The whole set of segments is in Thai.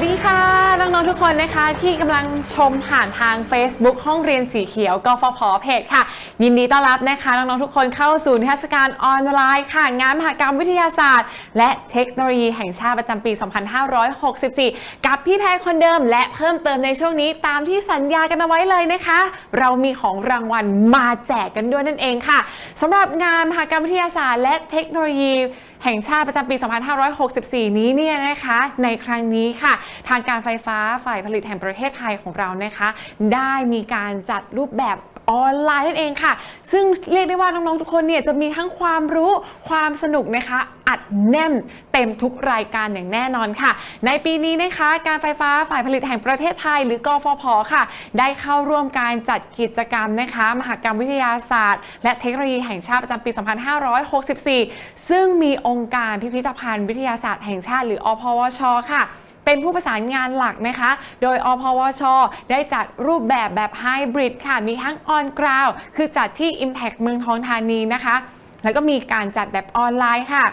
สวัสดีค่ะ น้อง ๆ ทุกคนนะคะ ที่กำลังชมผ่านทาง Facebook ห้องเรียนสีเขียวกฟผเพจค่ะ ยินดีต้อนรับนะคะ น้อง ๆ ทุกคนเข้าสู่นิทรรศการออนไลน์ค่ะ งานมหกรรมวิทยาศาสตร์ และเทคโนโลยีแห่งชาติประจำปี 2564 กับพี่แพรคนเดิมและเพิ่มเติมในช่วงนี้ตามที่สัญญากันเอาไว้เลยนะคะ เรามีของรางวัลมาแจกกันด้วยนั่นเองค่ะสำหรับงานมหกรรมวิทยาศาสตร์ และเทคโนโลยี แห่งชาติประจำปี 2564 นี้เนี่ยนะคะในครั้งนี้ค่ะ ทางการไฟฟ้าฝ่ายผลิตแห่งประเทศไทยของเรานะคะ ได้มีการจัดรูปแบบ ออนไลน์นั่นเองค่ะ ซึ่งเรียกได้ว่าน้องๆทุกคนเนี่ยจะมีทั้งความรู้ความสนุกนะคะ อัดแน่นเต็มทุกรายการอย่างแน่นอนค่ะ ในปีนี้นะคะการไฟฟ้าฝ่ายผลิตแห่งประเทศไทย หรือกฟผค่ะ ได้เข้าร่วมการจัดกิจกรรมนะคะ มหกรรมวิทยาศาสตร์ และเทคโนโลยีแห่งชาติประจำปี 2564 ซึ่งมีองค์การพิพิธภัณฑ์วิทยาศาสตร์แห่งชาติ หรืออพวชค่ะ เป็นผู้ประสานงานหลักนะคะ โดยอพวช ได้จัดรูปแบบแบบไฮบริดค่ะ มีทั้งออนกราวคือจัดที่ Impact เมืองทองธานีนะคะ แล้วก็มีการจัดแบบออนไลน์ค่ะ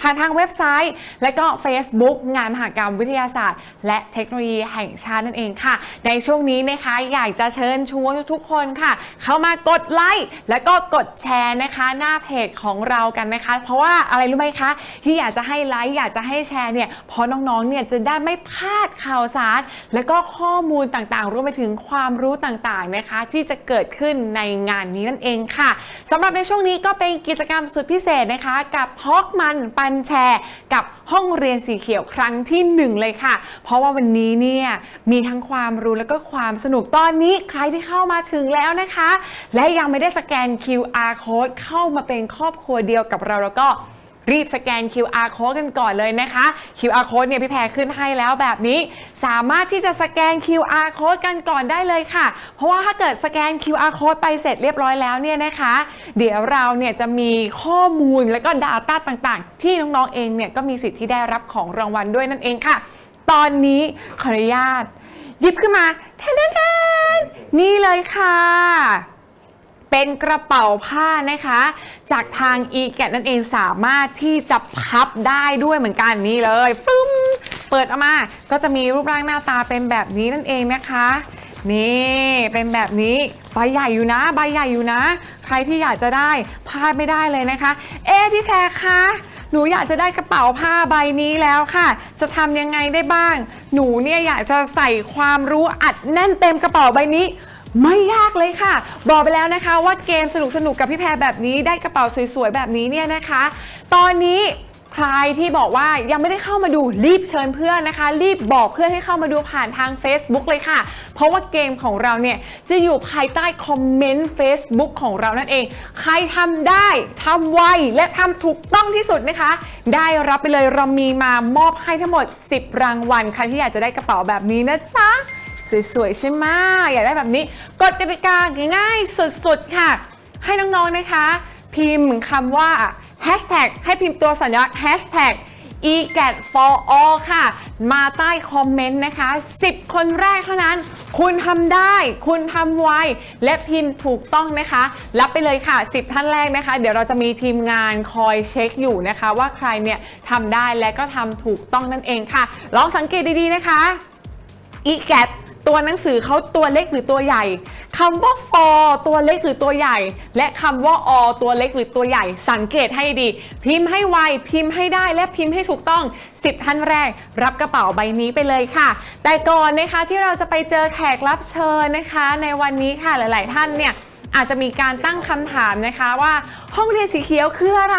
ผ่านทางเว็บไซต์ และก็ Facebook งานมหากรรมวิทยาศาสตร์ และเทคโนโลยีแห่งชาตินั่นเองค่ะ ในช่วงนี้นะคะอยากจะเชิญชวนทุกคนค่ะ เข้ามากดไลค์และก็กดแชร์นะคะ หน้าเพจของเรากันนะคะ เพราะว่าอะไรรู้ไหมคะ ที่อยากจะให้ไลค์อยากจะให้แชร์เนี่ยเพราะน้องๆเนี่ยจะได้ไม่พลาดข่าวสาร และก็ข้อมูลต่างๆรวมไปถึงความรู้ต่างๆนะคะ ที่จะเกิดขึ้นในงานนี้นั่นเองค่ะสำหรับในช่วงนี้ก็เป็นกิจกรรมสุดพิเศษนะคะ กับทอกมันปัันแชร์กับห้องเรียนสีเขียวครั้งที่หนึ่งเลยค่ะ เพราะว่าวันนี้เนี่ยมีทั้งความรู้และก็ความสนุกตอนนี้ใครที่เข้ามาถึงแล้วนะคะ และยังไม่ได้สแกน QR code เข้ามาเป็นครอบครัวเดียวกับเราแล้วก็ รีบสแกน QR code กันก่อนเลยนะคะ QR code เนี่ยพี่แพรขึ้นให้แล้วแบบนี้ สามารถที่จะสแกน QR code กันก่อนได้เลยค่ะ เพราะว่าถ้าเกิดสแกน QR code ไปเสร็จเรียบร้อยแล้วเนี่ยนะคะ เดี๋ยวเราเนี่ยจะมีข้อมูลและก็ Data ต่างๆ ที่น้องๆเองเนี่ยก็มีสิทธิ์ที่ได้รับของรางวัลด้วยนั่นเองค่ะ ตอนนี้ขออนุญาตหยิบขึ้นมาแทนๆนี่เลยค่ะ เป็นกระเป๋าผ้านะคะ จากทาง e g a t นั่นเองสามารถที่จะพับได้ด้วยเหมือนกันนี่เลยฟึ้มเปิดออกมาก็จะมีรูปร่างหน้าตาเป็นแบบนี้นั่นเองนะคะนี่เป็นแบบนี้ใบใหญ่อยู่นะ ใบใหญ่อยู่นะ ใครที่อยากจะได้พลาดไม่ได้เลยนะคะ เอ๊ะพี่แพรคะหนูอยากจะได้กระเป๋าผ้าใบนี้แล้วค่ะ จะทำยังไงได้บ้าง หนูเนี่ยอยากจะใส่ความรู้อัดแน่นเต็มกระเป๋าใบนี้ ไม่ยากเลยค่ะ บอกไปแล้วนะคะว่าเกมสนุกๆกับพี่แพรแบบนี้ได้กระเป๋าสวยๆแบบนี้เนี่ยนะคะ ตอนนี้ใครที่บอกว่ายังไม่ได้เข้ามาดูรีบเชิญเพื่อนนะคะ รีบบอกเพื่อนให้เข้ามาดูผ่านทาง Facebook เลยค่ะ เพราะว่าเกมของเราเนี่ยจะอยู่ภายใต้คอมเมนต์ Facebook ของเรานั่นเอง ใครทำได้ทำไวและทำถูกต้องที่สุดนะคะ ได้รับไปเลยเรามีมามอบให้ทั้งหมด 10 รางวัลใครที่อยากจะได้กระเป๋าแบบนี้นะจ๊ะ สวยๆ ใช่ไหมอยากได้แบบนี้กฎกติกาง่ายสุดๆ ค่ะ ให้น้องๆ นะคะ พิมพ์คำว่า hashtag ให้พิมพ์ตัวสัญลักษณ์ hashtag egat for all ค่ะ มาใต้คอมเมนต์นะคะ 10 คนแรกเท่านั้น คุณทำได้ คุณทำไว และพิมพ์ถูกต้องนะคะ รับไปเลยค่ะ 10 ท่านแรกนะคะ เดี๋ยวเราจะมีทีมงานคอยเช็คอยู่นะคะ ว่าใครเนี่ยทำได้และก็ทำถูกต้องนั่นเองค่ะ ลองสังเกตดีๆนะคะอีแกต ตัวหนังสือเขาตัวเล็กหรือตัวใหญ่คำว่า for ตัวเล็กหรือตัวใหญ่ และคำว่า all ตัวเล็กหรือตัวใหญ่ สังเกตให้ดี พิมพ์ให้ไวพิมพ์ให้ได้และพิมพ์ให้ถูกต้อง 10ท่านแรก รับกระเป๋าใบนี้ไปเลยค่ะ แต่ก่อนนะคะที่เราจะไปเจอแขกรับเชิญนะคะ ในวันนี้ค่ะหลาย ๆ ท่านเนี่ยอาจจะมีการตั้งคำถามนะคะว่า ห้องเรียนสีเขียวคืออะไร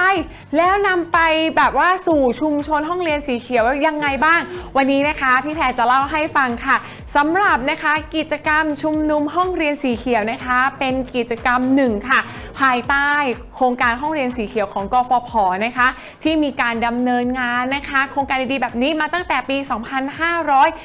แล้วนำไปแบบว่าสู่ชุมชนห้องเรียนสีเขียวยังไงบ้าง วันนี้นะคะพี่แพรจะเล่าให้ฟังค่ะสำหรับนะคะกิจกรรมชุมนุมห้องเรียนสีเขียวนะคะ เป็นกิจกรรมหนึ่งค่ะ ภายใต้โครงการห้องเรียนสีเขียวของกฟผนะคะ ที่มีการดำเนินงานนะคะ โครงการดีๆแบบนี้มาตั้งแต่ปี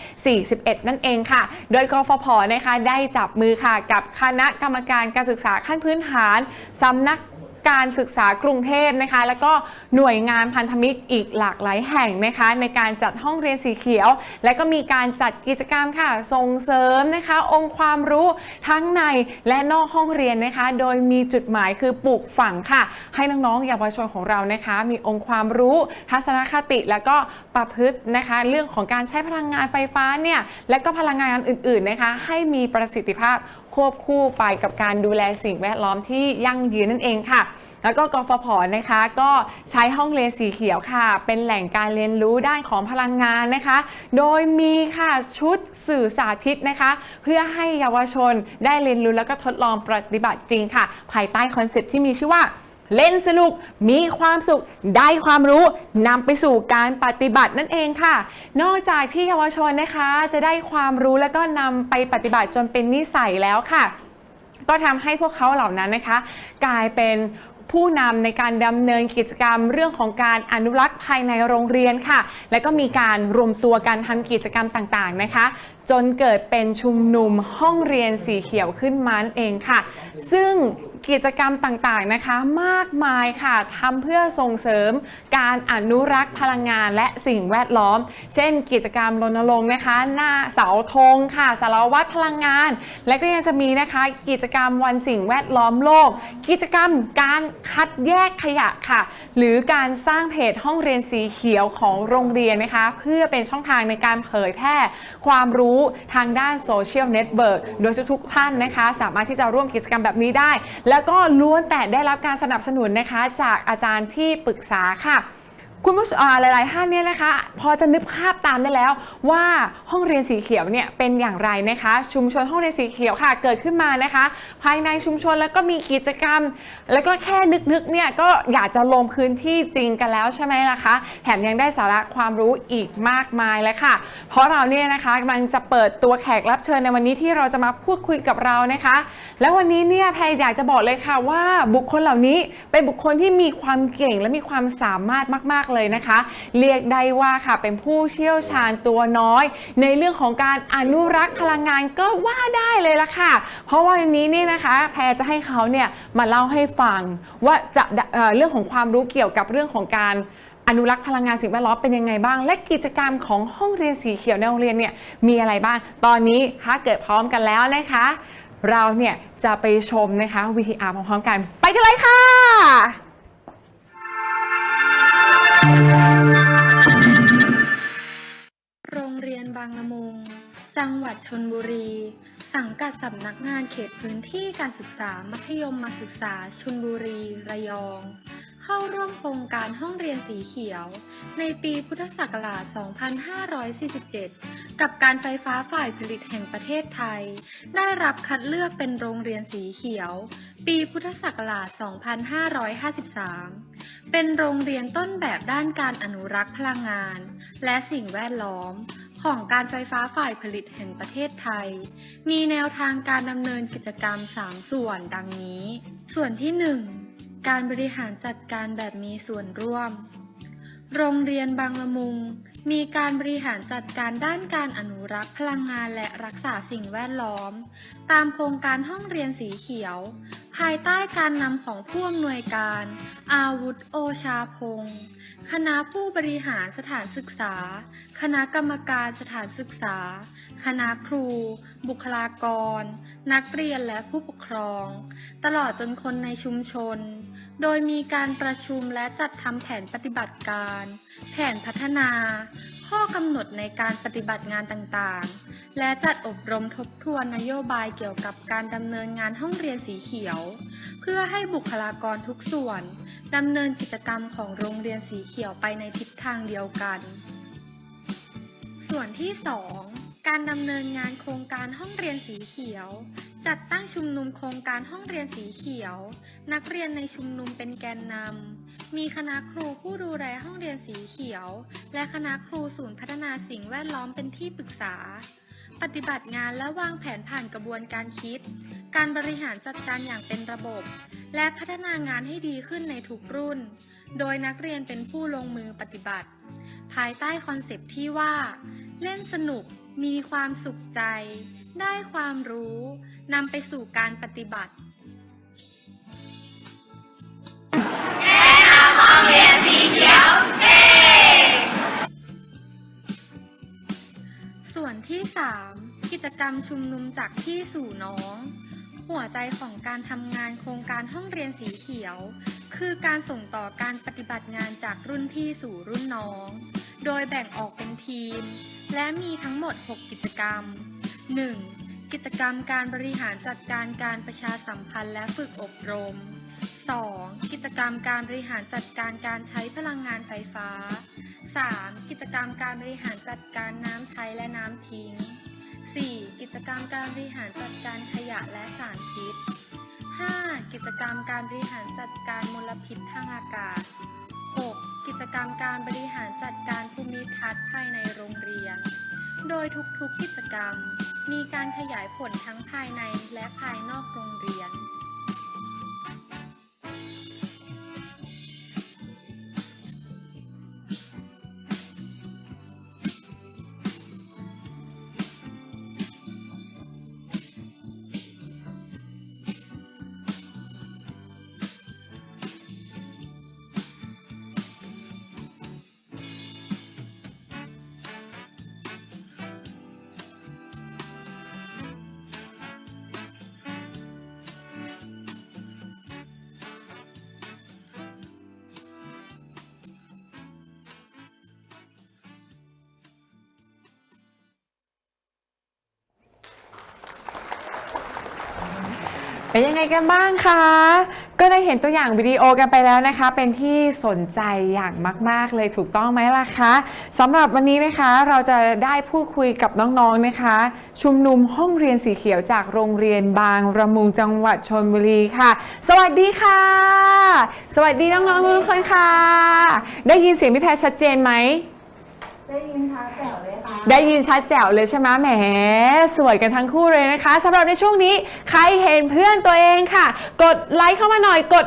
2541 นั่นเองค่ะ โดยกฟผนะคะได้จับมือค่ะกับคณะกรรมการการศึกษาขั้นพื้นฐานสำนัก การศึกษากรุงเทพนะคะ แล้วก็หน่วยงานพันธมิตรอีกหลากหลายแห่งนะคะ ในการจัดห้องเรียนสีเขียว และก็มีการจัดกิจกรรมค่ะส่งเสริมนะคะ องค์ความรู้ทั้งในและนอกห้องเรียนนะคะ โดยมีจุดหมายคือปลูกฝังค่ะ ให้น้องๆเยาวชนของเรานะคะ มีองค์ความรู้ทัศนคติแล้วก็ประพฤตินะคะ เรื่องของการใช้พลังงานไฟฟ้าเนี่ยและก็พลังงานอื่น ๆนะคะ ให้มีประสิทธิภาพ ควบคู่ไปกับการดูแลสิ่งแวดล้อมที่ยั่งยืนนั่นเองค่ะ แล้วก็กฟผนะคะก็ใช้ห้องเรียนสีเขียวค่ะ เป็นแหล่งการเรียนรู้ด้านของพลังงานนะคะ โดยมีค่ะชุดสื่อสาธิตนะคะ เพื่อให้เยาวชนได้เรียนรู้แล้วก็ทดลองปฏิบัติจริงค่ะ ภายใต้คอนเซ็ปต์ที่มีชื่อว่า เล่นสนุก มีความสุข ได้ความรู้นำไปสู่การปฏิบัตินั่นเองค่ะ นอกจากที่เยาวชนนะคะ จะได้ความรู้แล้วก็นำไปปฏิบัติจนเป็นนิสัยแล้วค่ะ ก็ทำให้พวกเขาเหล่านั้นนะคะ กลายเป็นผู้นำในการดำเนินกิจกรรมเรื่องของการอนุรักษ์ภายในโรงเรียนค่ะ และก็มีการรวมตัวกันทำกิจกรรมต่างๆนะคะ จนเกิดเป็นชุมนุมห้องเรียนสีเขียวขึ้นมานั่นเองค่ะ ซึ่ง กิจกรรมต่างๆนะคะ มากมายค่ะทำเพื่อส่งเสริมการอนุรักษ์พลังงานและสิ่งแวดล้อม เช่น กิจกรรมรณรงค์นะคะ หน้าเสาธงค่ะสารวัตรพลังงาน และก็ยังจะมีนะคะ กิจกรรมวันสิ่งแวดล้อมโลก กิจกรรมการคัดแยกขยะค่ะ หรือการสร้างเพจห้องเรียนสีเขียวของโรงเรียนนะคะ เพื่อเป็นช่องทางในการเผยแพร่ความรู้ทางด้านโซเชียลเน็ตเวิร์กโดยทุกๆท่านนะคะ สามารถที่จะร่วมกิจกรรมแบบนี้ได้แล้วก็ล้วนแต่ได้รับการสนับสนุนนะคะ จากอาจารย์ที่ปรึกษาค่ะ คุณผู้ชมอ่าหลาย ๆ ท่านเนี่ยนะคะ พอจะนึกภาพตามได้แล้วว่าห้องเรียนสีเขียวเนี่ยเป็นอย่างไรนะคะ ชุมชนห้องเรียนสีเขียวค่ะเกิดขึ้นมานะคะ ภายในชุมชนแล้วก็มีกิจกรรม แล้วก็แค่นึก ๆ เนี่ยก็อยากจะลงพื้นที่จริงกันแล้วใช่ไหมล่ะคะ แถมยังได้สาระความรู้อีกมากมายเลยค่ะ เพราะเราเนี่ยนะคะกำลังจะเปิดตัวแขกรับเชิญในวันนี้ที่เราจะมาพูดคุยกับเรานะคะ แล้ววันนี้เนี่ยแพรอยากจะบอกเลยค่ะว่าบุคคลเหล่านี้เป็นบุคคลที่มีความเก่งและมีความสามารถมาก ๆเลยนะคะ เรียกได้ว่าค่ะเป็นผู้เชี่ยวชาญตัวน้อย ในเรื่องของการอนุรักษ์พลังงานก็ว่าได้เลยละค่ะ เพราะวันนี้เนี่ยนะคะ แพรจะให้เขาเนี่ยมาเล่าให้ฟังว่าจะเเรื่องของความรู้เกี่ยวกับเรื่องของการอนุรักษ์พลังงานสิ่งแวดล้อมเป็นยังไงบ้าง และกิจกรรมของห้องเรียนสีเขียวในโรงเรียนเนี่ยมีอะไรบ้าง ตอนนี้ถ้าเกิดพร้อมกันแล้วนะคะ เราเนี่ยจะไปชมนะคะ VTR พร้อมๆกัน ไปกันเลยค่ะ โรงเรียนบางละมุง จังหวัดชนบุรี สังกัดสำนักงานเขตพื้นที่การศึกษามัธยมมาศึกษาชนบุรี ระยอง เข้าร่วมโครงการห้องเรียนสีเขียว ในปีพุทธศักราช 2547 กับการไฟฟ้าฝ่ายผลิตแห่งประเทศไทย ได้รับคัดเลือกเป็นโรงเรียนสีเขียว ปีพุทธศักราช 2553 เป็นโรงเรียนต้นแบบด้านการอนุรักษ์พลังงาน และสิ่งแวดล้อมของการไฟฟ้าฝ่ายผลิตแห่งประเทศไทย มีแนวทางการดำเนินกิจกรรม 3 ส่วนดังนี้ ส่วนที่ 1 การบริหารจัดการแบบมีส่วนร่วม โรงเรียนบางละมุง มีการบริหารจัดการด้านการอนุรักษ์พลังงานและรักษาสิ่งแวดล้อม ตามโครงการห้องเรียนสีเขียว ภายใต้การนำของผู้อำนวยการ อาวุธโอชาพงศ์คณะผู้บริหารสถานศึกษา คณะกรรมการสถานศึกษา คณะครู บุคลากร นักเรียนและผู้ปกครอง ตลอดจนคนในชุมชน โดยมีการประชุมและจัดทำแผนปฏิบัติการ แผนพัฒนา ข้อกำหนดในการปฏิบัติงานต่างๆ และจัดอบรมทบทวนนโยบายเกี่ยวกับการดำเนินงานห้องเรียนสีเขียว เพื่อให้บุคลากรทุกส่วนดำเนินกิจกรรมของโรงเรียนสีเขียวไปในทิศทางเดียวกัน ส่วนที่ 2 การดำเนินงานโครงการห้องเรียนสีเขียว จัดตั้งชุมนุมโครงการห้องเรียนสีเขียว นักเรียนในชุมนุมเป็นแกนนำ มีคณะครูผู้ดูแลห้องเรียนสีเขียว และคณะครูศูนย์พัฒนาสิ่งแวดล้อมเป็นที่ปรึกษา ปฏิบัติงานและวางแผนผ่านกระบวนการคิด การบริหารจัดการอย่างเป็นระบบ และพัฒนางานให้ดีขึ้นในทุกรุ่น โดยนักเรียนเป็นผู้ลงมือปฏิบัติ ภายใต้คอนเซปที่ว่า เล่นสนุก มีความสุขใจ ได้ความรู้ นำไปสู่การปฏิบัติแนะนห้องเรียนสีเขียวเฮส่วนที่ 3 กิจกรรมชุมนุมจากที่สู่น้อง หัวใจของการทำงานโครงการห้องเรียนสีเขียว คือการส่งต่อการปฏิบัติงานจากรุ่นพี่สู่รุ่นน้อง โดยแบ่งออกเป็นทีม และมีทั้งหมด 6 กิจกรรม 1. กิจกรรมการบริหารจัดการการประชาสัมพันธ์และฝึกอบรม 2. กิจกรรมการบริหารจัดการการใช้พลังงานไฟฟ้า 3. กิจกรรมการบริหารจัดการน้ำใช้และน้ำทิ้ง 4. กิจกรรมการบริหารจัดการขยะและสารพิษ 5. กิจกรรมการบริหารจัดการมลพิษทางอากาศ 6. กิจกรรมการบริหารจัดการภูมิทัศน์ภายในโรงเรียน โดยทุกๆกิจกรรม มีการขยายผลทั้งภายในและภายนอกโรงเรียน เป็นยังไงกันบ้างคะ ก็ได้เห็นตัวอย่างวิดีโอกันไปแล้วนะคะ เป็นที่สนใจอย่างมาก ๆ เลยถูกต้องไหมล่ะคะสำหรับวันนี้นะคะเราจะได้พูดคุยกับน้อง ๆ นะคะ ชุมนุมห้องเรียนสีเขียวจากโรงเรียนบางระมุงจังหวัดชนบุรีค่ะ สวัสดีค่ะ สวัสดีน้องๆทุกคนค่ะ ได้ยินเสียงพี่แพรชัดเจนไหม ได้ยินค่ะแจ๋วเลยค่ะ ได้ยินชัดแจ๋วเลยใช่ไหมแหม สวยกันทั้งคู่เลยนะคะสำหรับในช่วงนี้ ใครเห็นเพื่อนตัวเองค่ะ กดไลค์เข้ามาหน่อยกด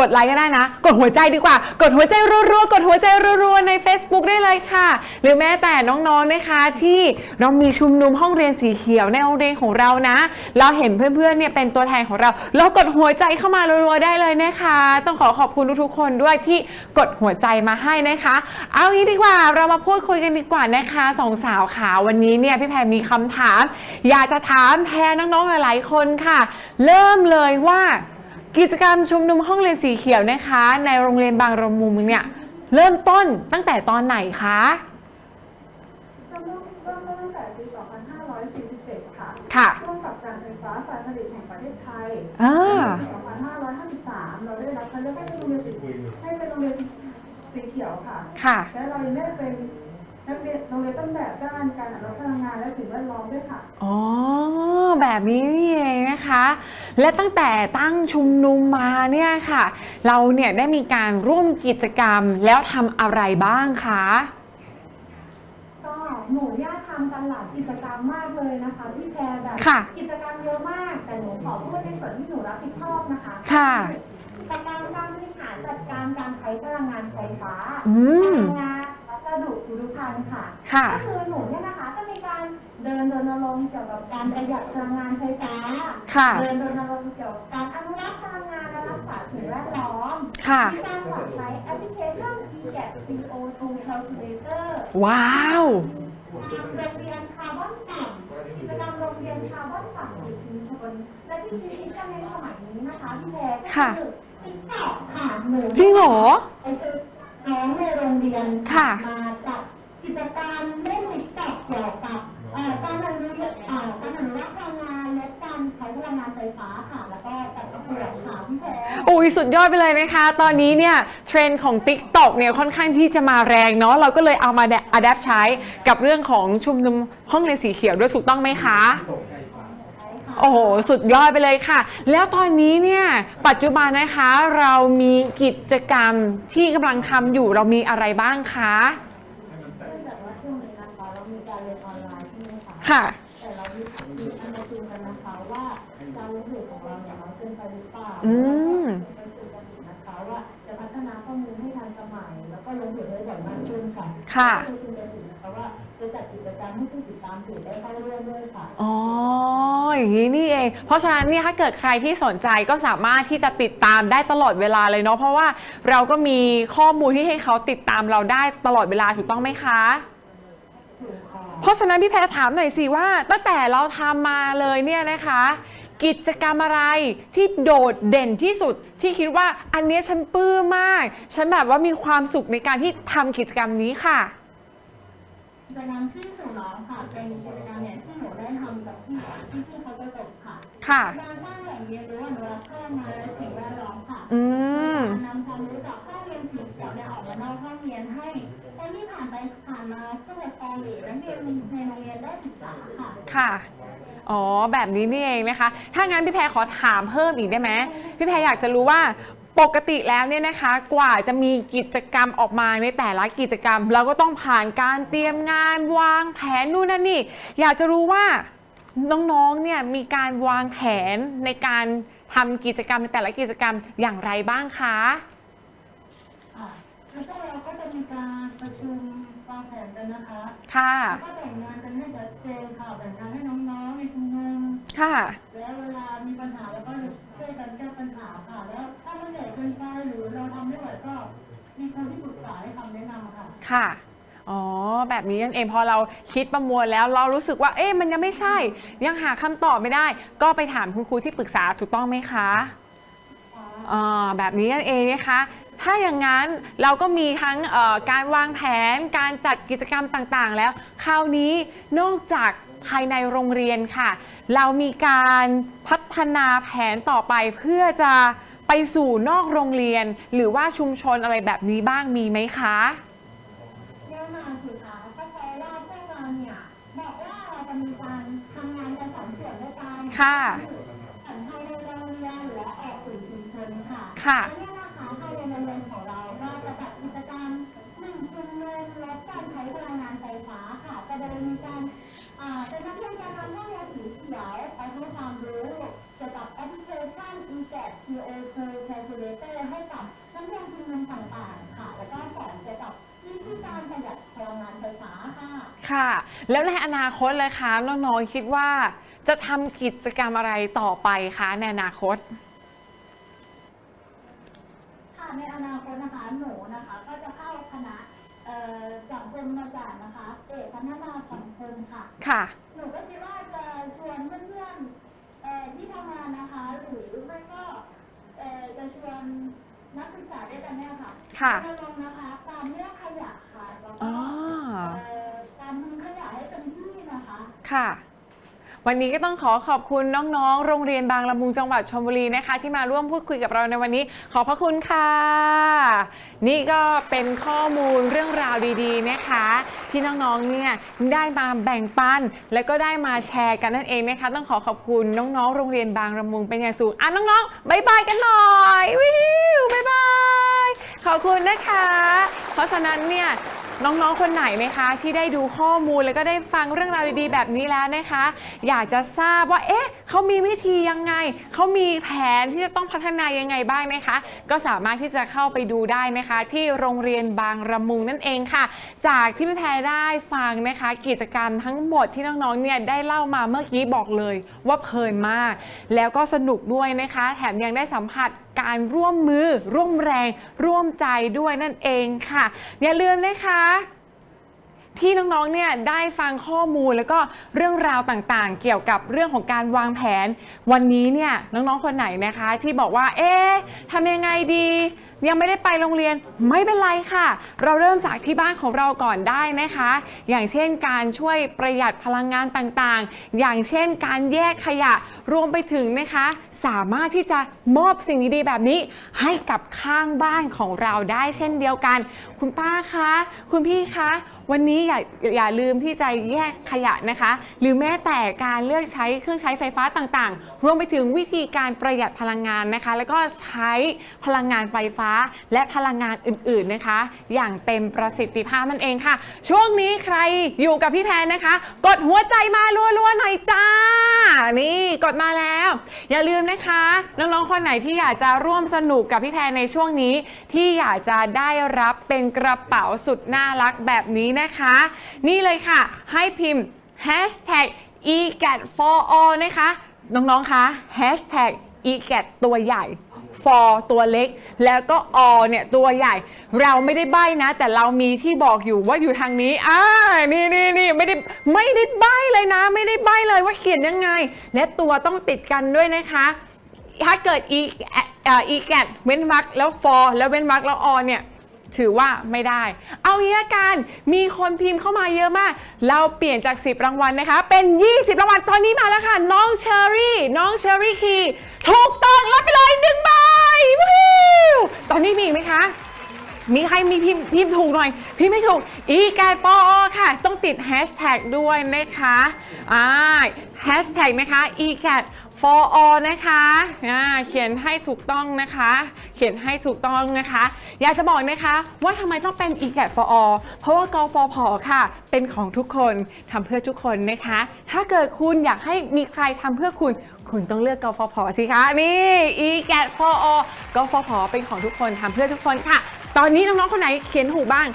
กดไลค์ก็ได้นะ กดหัวใจดีกว่า กดหัวใจรัวๆ กดหัวใจรัวๆ ใน Facebook ได้เลยค่ะ หรือแม้แต่น้องๆ นะคะ ที่เรามีชุมนุมห้องเรียนสีเขียวในโรงเรียนของเรานะ เราเห็นเพื่อนๆ เนี่ยเป็นตัวแทนของเรา เรากดหัวใจเข้ามารัวๆ ได้เลยนะคะ ต้องขอขอบคุณทุกๆ คนด้วยที่กดหัวใจมาให้นะคะ เอางี้ดีกว่า เรามาพูดคุยกันดีกว่านะคะสองสาวขาวันนี้เนี่ยพี่แพรมีคำถาม อยากจะถามแทนน้องๆ หลายๆ คนค่ะ เริ่มเลยว่า กิจกรรมชุมนุมห้องเรียนสีเขียวนะคะ ในโรงเรียนบางระมุมเนี่ยเริ่มต้นตั้งแต่ตอนไหนคะเริ่มเริ่มต้นตั้งแต่ปี 2547 ค่ะค่ะร่วมกับการไฟฟ้าฝ่ายผลิตแห่งประเทศไทยอ่าปี2553 เราได้รับคัดเลือกให้เป็นโรงเรียนสีให้เป็นโรงเรียนสีเขียวค่ะ ค่ะ และเรายังได้เป็น นักเรียนโรงเรียนต้นแบบด้านการอนุรักษ์พลังงานและสิ่งแวดล้อมด้วยค่ะ อ๋อ แบบนี้นี่เองนะคะ และตั้งแต่ตั้งชุมนุมมาเนี่ยค่ะ เราเนี่ยได้มีการร่วมกิจกรรมแล้วทำอะไรบ้างคะ ก็หนูย่าทำกันหลายกิจกรรมมากเลยนะคะพี่แพรแบบค่ะกิจกรรมเยอะมาก แต่หนูขอพูดในส่วนที่หนูรับผิดชอบนะคะค่ะ กิจกรรมการบริหารจัดการการใช้พลังงานไฟฟ้าอืมพลังงาน วัสดุคุรุพันธ์ค่ะ ค่ะ ก็คือหนูเนี่ยนะคะจะมีการเดินรณรงค์เกี่ยวกับการประหยัดพลังงานไฟฟ้า ค่ะ เดินรณรงค์เกี่ยวกับการอนุรักษ์พลังงานและรักษาสิ่งแวดล้อมค่ะ มีการสอนใช้แอปพลิเคชัน e-gas CO2 calculator ว้าว โรงเรียนคาร์บอนต่ำกิจกรรมโรงเรียนคาร์บอนต่ำในชุมชนและที่คิดอินเทอร์เน็ตสมัยนี้นะคะพี่แพรก็ค่ะคือติ๊กต็อกค่ะหนูจริงเหรอไปเจอ น้องในโรงเรียนค่ะ มาจัดกิจกรรมเล่นติ๊กต็อกเกี่ยวกับเอ่อการอนุรักษ์เอ่อการอนุรักษ์พลังงานและการใช้พลังงานไฟฟ้าค่ะ แล้วก็จัดประกวดค่ะพี่แพร อุ้ยสุดยอดไปเลยนะคะ ตอนนี้เนี่ยเทรนด์ของ TikTok เนี่ยค่อนข้างที่จะมาแรงเนาะเราก็เลยเอามาอัดแอปใช้กับเรื่องของชุมนุมห้องเรียนสีเขียวด้วยถูกต้องไหมคะ โอ้โห สุดยอดไปเลยค่ะ แล้วตอนนี้เนี่ยปัจจุบันนะคะเรามีกิจกรรมที่กำลังทำอยู่เรามีอะไรบ้างคะเนื่องจากว่าช่วงนี้นะคะเรามีการเรียนออนไลน์ใช่ไหมคะค่ะ แต่เรามีมีอันมาดูกันนะคะว่าการลงทุนของเราเนี่ยมันเป็นไปหรือเปล่าอืมไปดูกันอีกนะคะว่าจะพัฒนาข้อมูลให้ทันสมัย แล้วก็ลงทุนได้บ่อยมากขึ้นค่ะ ค่ะลงทุนกันอี อ๋อ อย่างนี้นี่เอง เพราะฉะนั้นเนี่ยถ้าเกิดใครที่สนใจก็สามารถที่จะติดตามได้ตลอดเวลาเลยเนาะ เพราะว่าเราก็มีข้อมูลที่ให้เขาติดตามเราได้ตลอดเวลาถูกต้องไหมคะ เพราะฉะนั้นพี่แพรถามหน่อยสิว่าตั้งแต่เราทำมาเลยเนี่ยนะคะ กิจกรรมอะไรที่โดดเด่นที่สุดที่คิดว่าอันเนี้ยฉันปลื้มมาก ฉันแบบว่ามีความสุขในการที่ทำกิจกรรมนี้ค่ะ กิจกรรมที่สู่น้องค่ะเป็นกิจกรรม ค่ะค่ะการสร้างแหล่งเรียนรู้อนุรักษ์พลังงานและสิ่งแวดล้อมค่ะอืม นำความรู้จากห้องเรียนสีเขียวเนี่ยออกมานอกห้องเรียนให้คนที่ผ่านไปผ่านมาผู้ปกครองหรือนักเรียนในโรงเรียนได้ศึกษาค่ะ ค่ะ อ๋อ แบบนี้นี่เองนะคะ ถ้างั้นพี่แพรขอถามเพิ่มอีกได้ไหม พี่แพรอยากจะรู้ว่าปกติแล้วเนี่ยนะคะ กว่าจะมีกิจกรรมออกมาในแต่ละกิจกรรม เราก็ต้องผ่านการเตรียมงานวางแผนนู่นนั่นนี่ อยากจะรู้ว่า น้องๆเนี่ยมีการวางแผนในการทำกิจกรรมในแต่ละกิจกรรมอย่างไรบ้างคะอ่าแล้วก็เราก็จะมีการประชุมวางแผนกันนะคะค่ะ แล้วก็แบ่งงานกันให้ชัดเจนค่ะแบ่งงานให้น้องๆในชุมนุมค่ะ แล้วเวลามีปัญหาแล้วก็ช่วยกันแก้ปัญหาค่ะ แล้วถ้ามันใหญ่เกินไปหรือเราทำไม่ไหวก็มีครูที่ปรึกษาให้คำแนะนำค่ะ ค่ะ อ๋อ แบบนี้นั่นเองพอเราคิดประมวลแล้วเรารู้สึกว่า เอ๊ะมันยังไม่ใช่ ยังหาคำตอบไม่ได้ ก็ไปถามคุณครูที่ปรึกษาถูกต้องไหมคะอ่าแบบนี้นั่นเองนะคะ ถ้าอย่างนั้นเราก็มีทั้งเอ่อการวางแผนการจัดกิจกรรมต่างๆ แล้ว คราวนี้นอกจากภายในโรงเรียนค่ะ เรามีการพัฒนาแผนต่อไปเพื่อจะไปสู่นอกโรงเรียน หรือว่าชุมชนอะไรแบบนี้บ้างมีไหมคะ ค่ะสันภายในโรงเรียนและออกสู่ชุมชนค่ะค่ะ และเนี่ยนะคะภายในโรงเรียนของเราก็จะจัดกิจกรรมหนึ่งชุมนุมลดการใช้พลังงานไฟฟ้าค่ะจะโดยมีการอ่าเป็นนักเรียนจะนำห้องเรียนสีเขียวไปให้ความรู้เกี่ยวกับแอปพลิเคชัน e-gat CO2 calculator ให้กับนักเรียนชุมนุมต่างๆค่ะ แล้วก็สอนเกี่ยวกับวิธีการประหยัดพลังงานไฟฟ้าค่ะ ค่ะ แล้วในอนาคตเลยคะน้องๆคิดว่า จะทำกิจกรรมอะไรต่อไปคะในอนาคต ค่ะในอนาคตนะคะหนูนะคะ ก็จะเข้าคณะเอ่อสังคมศาสตร์นะคะเอกพัฒนาสังคมค่ะ ค่ะ หนูก็คิดว่าจะชวนเพื่อนๆเอ่อที่ทำงานนะคะ หรือไม่ก็เอ่อจะชวนนักศึกษาด้วยกันเนี่ยค่ะค่ะ รณรงค์นะคะการเลือกขยะค่ะแล้วอ๋ก็อเอ่อการทิ้งขยะให้เป็นที่นะคะ ค่ะ วันนี้ก็ต้องขอขอบคุณน้องๆ โรงเรียนบางละมุงจังหวัดชลบุรีนะคะ ที่มาร่วมพูดคุยกับเราในวันนี้ ขอบพระคุณค่ะ นี่ก็เป็นข้อมูลเรื่องราวดีๆนะคะ ที่น้องๆเนี่ยได้มาแบ่งปัน และก็ได้มาแชร์กันนั่นเองนะคะ ต้องขอขอบคุณน้องๆ โรงเรียนบางละมุงเป็นอย่างสูงอะน้องๆบายบายกันหน่อยวิวบายบายขอบคุณนะคะ เพราะฉะนั้นเนี่ย น้องๆ คนไหนนะคะ ที่ได้ดูข้อมูลแล้วก็ได้ฟังเรื่องราวดีๆ แบบนี้แล้วนะคะ อยากจะทราบว่าเอ๊ะเขามีวิธียังไง เขามีแผนที่จะต้องพัฒนายังไงบ้างนะคะ ก็สามารถที่จะเข้าไปดูได้นะคะ ที่โรงเรียนบางระมุงนั่นเองค่ะ จากที่พี่แพรได้ฟังนะคะ กิจกรรมทั้งหมดที่น้องๆเนี่ยได้เล่ามาเมื่อกี้บอกเลยว่าเพลินมาก แล้วก็สนุกด้วยนะคะ แถมยังได้สัมผัสการร่วมมือ ร่วมแรง ร่วมใจด้วยนั่นเองค่ะ อย่าลืมนะคะ ที่น้องๆ เนี่ยได้ฟังข้อมูลแล้วก็เรื่องราวต่างๆ เกี่ยวกับเรื่องของการวางแผน วันนี้เนี่ยน้องๆ คนไหนนะคะที่บอกว่า เอ๊ะทำยังไงดี ยังไม่ได้ไปโรงเรียนไม่เป็นไรค่ะ เราเริ่มจากที่บ้านของเราก่อนได้นะคะ อย่างเช่นการช่วยประหยัดพลังงานต่างๆ อย่างเช่นการแยกขยะรวมไปถึงนะคะ สามารถที่จะมอบสิ่งดีๆแบบนี้ ให้กับข้างบ้านของเราได้เช่นเดียวกัน คุณป้าคะ คุณพี่คะ วันนี้อย่าอย่าลืมที่จะแยกขยะนะคะ หรือแม้แต่การเลือกใช้เครื่องใช้ไฟฟ้าต่างๆ รวมไปถึงวิธีการประหยัดพลังงานนะคะ แล้วก็ใช้พลังงานไฟฟ้าและพลังงานอื่นๆนะคะ อย่างเต็มประสิทธิภาพนั่นเองค่ะ ช่วงนี้ใครอยู่กับพี่แพนนะคะ กดหัวใจมารัวๆหน่อยจ้า นี่กดมาแล้ว อย่าลืมนะคะน้องๆคนไหนที่อยากจะร่วมสนุกกับพี่แพนในช่วงนี้ ที่อยากจะได้รับเป็นกระเป๋าสุดน่ารักแบบนี้นะคะ นี่เลยค่ะ ให้พิมพ์ hashtag egat for all นะคะ น้อง ๆ คะ hashtag egat ตัวใหญ่ for ตัวเล็ก แล้วก็ all เนี่ยตัวใหญ่ เราไม่ได้ใบ้นะ แต่เรามีที่บอกอยู่ว่าอยู่ทางนี้อ่านี่นี่นี่ไม่ได้ไม่ได้ใบ้เลยนะ ไม่ได้ใบ้เลยว่าเขียนยังไง และตัวต้องติดกันด้วยนะคะ ถ้าเกิด e อ่อ e แกดเว้นวรรคแล้ว for แล้วเว้นวรรคแล้ว all เนี่ย ถือว่าไม่ได้ เอางี้ละกัน มีคนพิมพ์เข้ามาเยอะมาก เราเปลี่ยนจาก 10 รางวัลนะคะ เป็น 20 รางวัล ตอนนี้มาแล้วค่ะ น้องเชอรี่ น้องเชอรี่คีถูกต้องรับไปเลยหนึ่งใบตอนนี้มีอีกไหมคะมีใครมีพิมพ์พิมพ์ถูกหน่อย พิมพ์ไม่ถูก อีกาปอค่ะ ต้องติดแฮชแท็กด้วยนะคะอ่าแฮชแท็กนะคะอีแก for all นะคะอ่าเขียนให้ถูกต้องนะคะ เขียนให้ถูกต้องนะคะ อยากจะบอกนะคะว่าทำไมต้องเป็น e g a t for all เพราะว่ากฟผค่ะ เป็นของทุกคนทำเพื่อทุกคนนะคะ ถ้าเกิดคุณอยากให้มีใครทำเพื่อคุณคุณต้องเลือกกฟผสิคะนี่ e g a t for all กฟผเป็นของทุกคนทำเพื่อทุกคนค่ะ ตอนนี้น้องๆคนไหนเขียนถูกบ้าง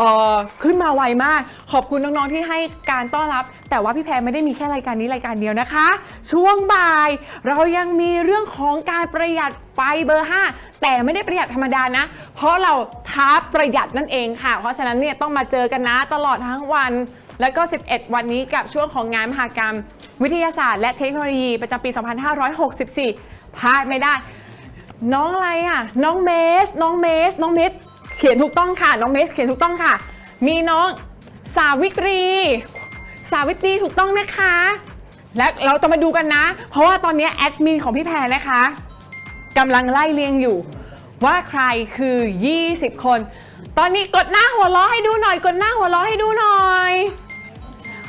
เออขึ้นมาไวมาก ขอบคุณน้องๆที่ให้การต้อนรับ แต่ว่าพี่แพรไม่ได้มีแค่รายการนี้รายการเดียวนะคะ ช่วงบ่าย เรายังมีเรื่องของการประหยัดไฟเบอร์ 5 แต่ไม่ได้ประหยัดธรรมดานะ เพราะเราท้าประหยัดนั่นเองค่ะ เพราะฉะนั้นเนี่ยต้องมาเจอกันนะตลอดทั้งวัน แล้วก็ 11 วันนี้กับช่วงของงานมหกรรม วิทยาศาสตร์ และเทคโนโลยีประจำปี 2564พลาดไม่ได้ น้องอะไรอะ น้องเมส น้องเมส น้องเมส เขียนถูกต้องค่ะน้องเมสเขียนถูกต้องค่ะ มีน้องสาวิตรี สาวิตรีถูกต้องนะคะ และเราต้องมาดูกันนะ เพราะว่าตอนนี้แอดมินของพี่แพรนะคะกำลังไล่เรียงอยู่ ว่าใครคือ 20 คน ตอนนี้กดหน้าหัวล้อให้ดูหน่อย กดหน้าหัวล้อให้ดูหน่อย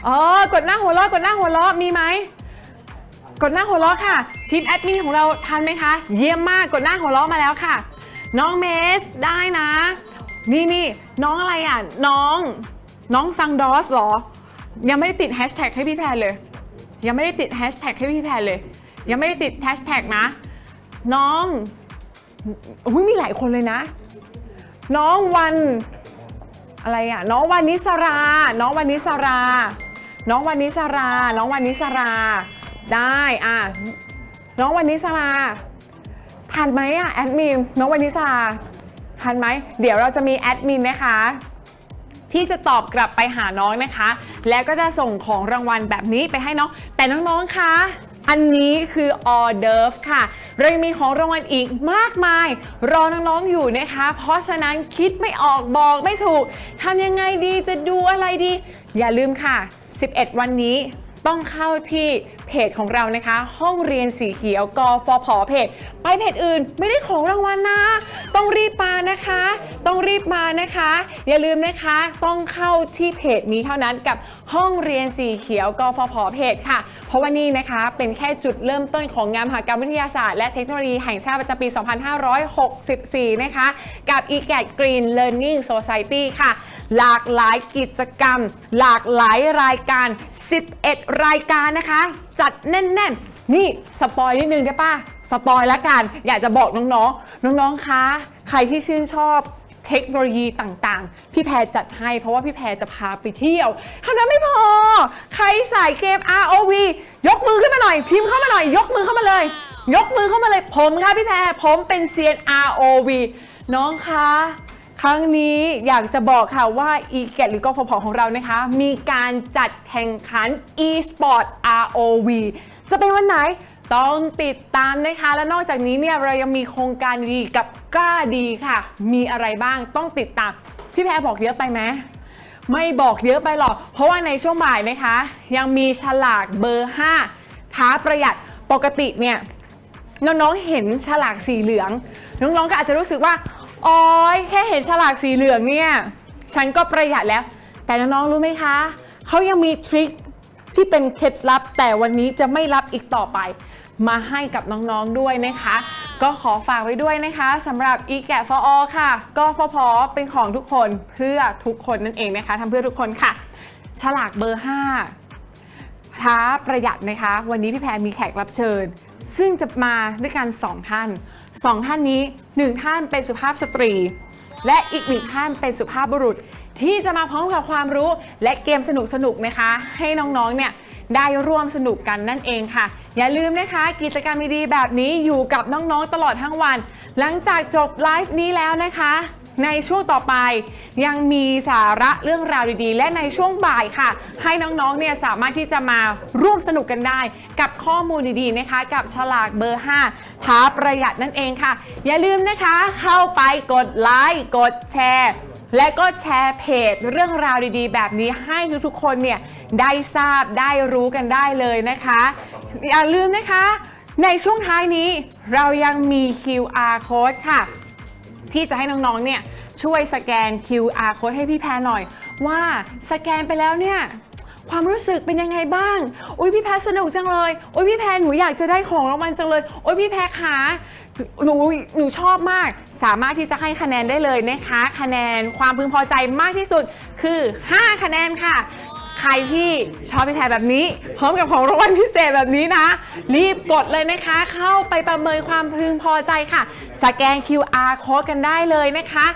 อ๋อกดหน้าหัวล้อกดหน้าหัวล้อมีไหมกดหน้าหัวเราะค่ะทีมแอดมินของเราทันไหมคะ เยี่ยมมากกดหน้าหัวเราะมาแล้วค่ะ น้องเมสได้นะ นี่นี่น้องอะไรอะ น้อง น้องซังดอสเหรอ ยังไม่ได้ติดแฮชแท็กให้พี่แพรเลย ยังไม่ได้ติดแฮชแท็กให้พี่แพรเลย ยังไม่ได้ติดแฮชแท็กนะ น้องอุ้ยมีหลายคนเลยนะ น้องวันอะไรอะ น้องวันนิสรา น้องวันนิสรา น้องวันนิสรา น้องวันนิสรา ได้อะ น้องวันนิสรา ทันไหมอะแอดมินน้องวันนิสาทันไหมเดี๋ยวเราจะมีแอดมินนะคะที่จะตอบกลับไปหาน้องนะคะ แล้วก็จะส่งของรางวัลแบบนี้ไปให้น้อง แต่น้องๆ คะ อันนี้คือออเดิร์ฟค่ะ เรายังมีของรางวัลอีกมากมาย รอน้องๆ อยู่นะคะ เพราะฉะนั้นคิดไม่ออกบอกไม่ถูกทำยังไงดีจะดูอะไรดี อย่าลืมค่ะ 11 วันนี้ ต้องเข้าที่เพจของเรานะคะ ห้องเรียนสีเขียวกฟผเพจ ไปเพจอื่นไม่ได้ของรางวัลนะ ต้องรีบมานะคะ ต้องรีบมานะคะ อย่าลืมนะคะต้องเข้าที่เพจนี้เท่านั้นกับห้องเรียนสีเขียวกฟผเพจค่ะ เพราะว่านี่นะคะเป็นแค่จุดเริ่มต้นของงานมหกรรมวิทยาศาสตร์และเทคโนโลยีแห่งชาติประจำปี 2564 นะคะ กับ e g a t Green Learning Society ค่ะ หลากหลายกิจกรรม หลากหลายรายการ 11 รายการนะคะ จัดแน่น ๆ นี่สปอยนิดนึงได้ป่ะ สปอยละกัน อยากจะบอกน้องๆ น้องๆ คะ ใครที่ชื่นชอบเทคโนโลยีต่างๆ พี่แพรจัดให้เพราะว่าพี่แพรจะพาไปเที่ยวเท่านั้นไม่พอ ใครสายเกม ROV ยกมือขึ้นมาหน่อย พิมพ์เข้ามาหน่อย ยกมือเข้ามาเลย ยกมือเข้ามาเลยผมค่ะพี่แพรผมเป็นเซียน ROV น้องคะ ครั้งนี้อยากจะบอกค่ะว่า e g a t หรือกฟผของเรานะคะ มีการจัดแข่งขัน e-sport ROV จะเป็นวันไหนต้องติดตามนะคะ และนอกจากนี้เนี่ยเรายังมีโครงการดีกับกล้าดีค่ะ มีอะไรบ้างต้องติดตาม พี่แพรบอกเยอะไปไหมไม่บอกเยอะไปหรอก เพราะว่าในช่วงบ่ายนะคะ ยังมีฉลากเบอร์ 5 ท้าประหยัดปกติเนี่ยน้องๆเห็นฉลากสีเหลือง น้องๆก็อาจจะรู้สึกว่า โอ๊ยแค่เห็นฉลากสีเหลืองเนี่ย ฉันก็ประหยัดแล้ว แต่น้องๆรู้ไหมคะ เขายังมีทริคที่เป็นเคล็ดลับ แต่วันนี้จะไม่รับอีกต่อไป มาให้กับน้องๆด้วยนะคะ ก็ขอฝากไว้ด้วยนะคะสำหรับ e g a t for all ค่ะ ก็ฟอพอเป็นของทุกคนเพื่อทุกคนนั่นเองนะคะทำเพื่อทุกคนค่ะ ฉลากเบอร์ 5 ท้าประหยัดนะคะ วันนี้พี่แพรมีแขกรับเชิญ ซึ่งจะมาด้วยกัน 2 ท่าน สองท่านนี้หนึ่งท่านเป็นสุภาพสตรี และอีกหนึ่งท่านเป็นสุภาพบุรุษ ที่จะมาพร้อมกับความรู้และเกมสนุกๆนะคะ ให้น้องๆเนี่ยได้ร่วมสนุกกันนั่นเองค่ะ อย่าลืมนะคะ กิจกรรมดีๆแบบนี้อยู่กับน้องๆตลอดทั้งวัน หลังจากจบไลฟ์นี้แล้วนะคะ ในช่วงต่อไป ยังมีสาระเรื่องราวดีๆ และในช่วงบ่ายค่ะ ให้น้องๆเนี่ยสามารถที่จะมาร่วมสนุกกันได้ กับข้อมูลดีๆนะคะ กับฉลากเบอร์ 5 ท้าประหยัดนั่นเองค่ะ อย่าลืมนะคะเข้าไปกดไลค์กดแชร์และก็แชร์เพจเรื่องราวดีๆ แบบนี้ให้ทุกๆคนเนี่ยได้ทราบได้รู้กันได้เลยนะคะ อย่าลืมนะคะ ในช่วงท้ายนี้เรายังมี QR code ค่ะ ที่จะให้น้องๆ เนี่ยช่วยสแกน QR code ให้พี่แพรหน่อย ว่าสแกนไปแล้วเนี่ยความรู้สึกเป็นยังไงบ้าง อุ้ยพี่แพรสนุกจังเลย อุ้ยพี่แพรหนูอยากจะได้ของรางวัลจังเลย อุ้ยพี่แพรขาหนูหนูชอบมาก สามารถที่จะให้คะแนนได้เลยนะคะ คะแนนความพึงพอใจมากที่สุดคือ 5 คะแนนค่ะ ใครที่ชอบพี่แพรแบบนี้ พร้อมกับของรางวัลพิเศษแบบนี้นะ รีบกดเลยนะคะ เข้าไปประเมินความพึงพอใจค่ะ สแกน QR code กันได้เลยนะคะ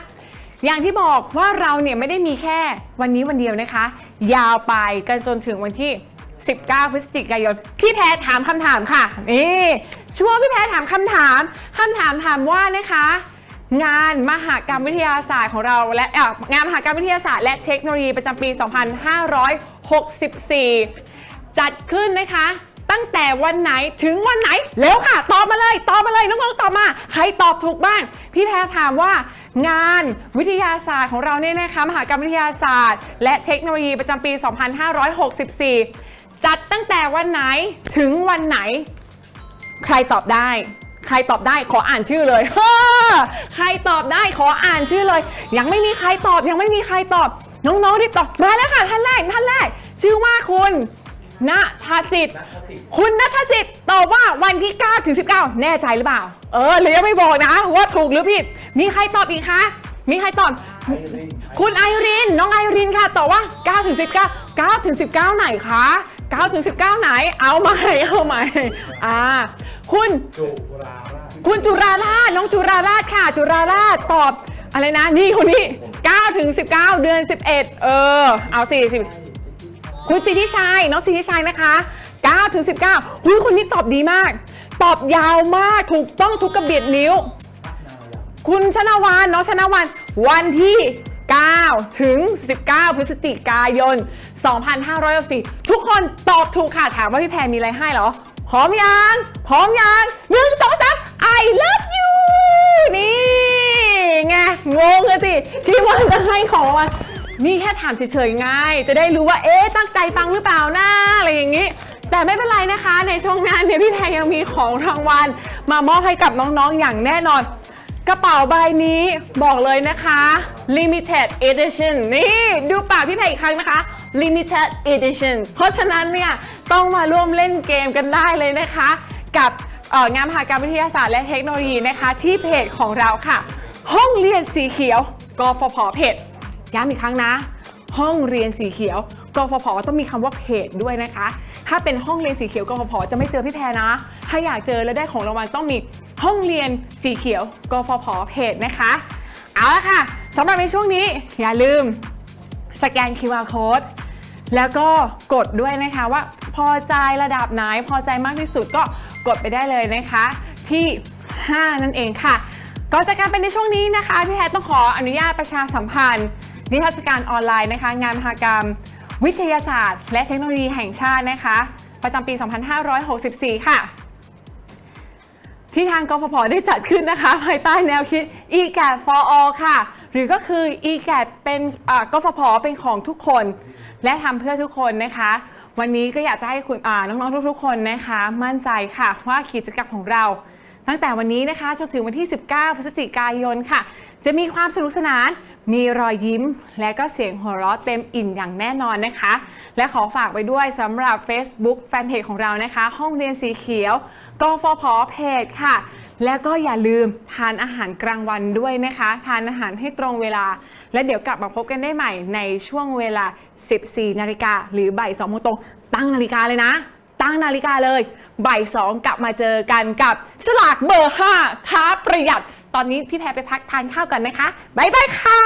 อย่างที่บอกว่าเราเนี่ยไม่ได้มีแค่วันนี้วันเดียวนะคะ ยาวไปกันจนถึงวันที่ 19 พฤศจิกายน พี่แพรถามคำถามค่ะ นี่ช่วงพี่แพรถามคำถามคำถามถามว่านะคะงานมหากรรมวิทยาศาสตร์ของเราและงานมหากรรมวิทยาศาสตร์และเทคโนโลยีประจำปี 2564จัดขึ้นนะคะ ตั้งแต่วันไหนถึงวันไหนเร็วค่ะ ตอบมาเลย ตอบมาเลยน้องๆตอบมา ใครตอบถูกบ้าง พี่แพรถามว่างานวิทยาศาสตร์ของเราเนี่ยนะคะ มหากรรมวิทยาศาสตร์ และเทคโนโลยีประจำปี 2564 จัดตั้งแต่วันไหนถึงวันไหน ใครตอบได้ใครตอบได้ขออ่านชื่อเลยเฮ้อใครตอบได้ขออ่านชื่อเลย ยังไม่มีใครตอบยังไม่มีใครตอบ น้องๆที่ตอบมาแล้วค่ะท่านแรกท่านแรก ชื่อว่าคุณณทสิทธิ์ คุณณทสิทธิ์ตอบว่าวันที่ 9 ถึง 19 แน่ใจหรือเปล่า เออหรือยังไม่บอกนะว่าถูกหรือผิด มีใครตอบอีกคะ มีใครตอบ คุณไอริน น้องไอรินค่ะตอบว่า 9 ถึง 19 9 ถึง 19 ไหนคะ 9 ถึง 19 ไหน เอาใหม่เอาใหม่ อ่า คุณคุณจุราราชน้องจุราราชค่ะ จุราราชตอบอะไรนะ นี่คนนี้ 9ถึง19 เดือน 11 เออ เอาสิสิคุณสิทธิชัยน้องสิทธิชัยนะคะ9ถึง19อุ้ยคนนี้ตอบดีมาก ตอบยาวมากถูกต้องทุกกระเบียดนิ้ว คุณชนวานน้องชนวานวันที่9ถึง 19 พฤศจิกายน 2564ทุกคนตอบถูกค่ะ ถามว่าพี่แพรมีอะไรให้เหรอ พร้อมยัง พร้อมยังหนึ่งสองสาม I love you นี่ ไงงงเลยสิคิดว่าจะให้ของรางวัลนี่แค่ถามเฉยๆง่าย จะได้รู้ว่าเอ๊ะตั้งใจฟังหรือเปล่านะอะไรอย่างนี้ แต่ไม่เป็นไรนะคะ ในช่วงนั้นเนี่ยพี่แพรยังมีของรางวัลมามอบให้กับน้องๆอย่างแน่นอน กระเป๋าใบนี้บอกเลยนะคะ limited edition นี่ดูปากพี่แพรอีกครั้งนะคะ limited edition เพราะฉะนั้นเนี่ยต้องมาร่วมเล่นเกมกันได้เลยนะคะ กับงานมหากรรมวิทยาศาสตร์และเทคโนโลยีนะคะ ที่เพจของเราค่ะ ห้องเรียนสีเขียวกฟผเพจย้ำอีกครั้งนะ ห้องเรียนสีเขียวกฟผต้องมีคำว่าเพจด้วยนะคะ ถ้าเป็นห้องเรียนสีเขียวกฟผจะไม่เจอพี่แพรนะ ถ้าอยากเจอและได้ของรางวัลต้องมีห้องเรียนสีเขียวกฟผเพจนะคะ เอาละค่ะสำหรับในช่วงนี้อย่าลืมสแกน QR code แล้วก็กดด้วยนะคะว่าพอใจระดับไหนพอใจมากที่สุดก็กดไปได้เลยนะคะ ที่ 5 นั่นเองค่ะ ก็จากการเป็นในช่วงนี้นะคะพี่แพทย์ต้องขออนุญาตประชาสัมพันธ์ นิทรรศการออนไลน์นะคะ งานมหกรรม วิทยาศาสตร์ และเทคโนโลยีแห่งชาตินะคะ ประจำปี 2564 ค่ะ ที่ทางกฟผได้จัดขึ้นนะคะ ภายใต้แนวคิด e g a t for all ค่ะ หรือก็คือ e g a t เป็นกฟผเป็นของทุกคน และทำเพื่อทุกคนนะคะวันนี้ก็อยากจะให้คุณน้องๆทุกๆคนนะคะ มั่นใจค่ะว่ากิจกรรมของเรา ตั้งแต่วันนี้นะคะจนถึงวันที่ 19 พฤศจิกายนค่ะ จะมีความสนุกสนาน มีรอยยิ้ม และก็เสียงหัวเราะเต็มอิ่มอย่างแน่นอนนะคะ และขอฝากไปด้วยสำหรับ Facebook แฟนเพจของเรานะคะ ห้องเรียนสีเขียวกฟผเพจค่ะ แล้วก็อย่าลืมทานอาหารกลางวันด้วยนะคะ ทานอาหารให้ตรงเวลา และเดี๋ยวกลับมาพบกันได้ใหม่ในช่วงเวลา 14 นาฬิกาหรือบ่าย2โมงตรงตั้งนาฬิกาเลยนะ ตั้งนาฬิกาเลย บ่ายสองกลับมาเจอกันกับสลากเบอร์ห้าค้าประหยัด ตอนนี้พี่แพรไปพักทานข้าวกันนะคะ บ๊ายบายค่ะ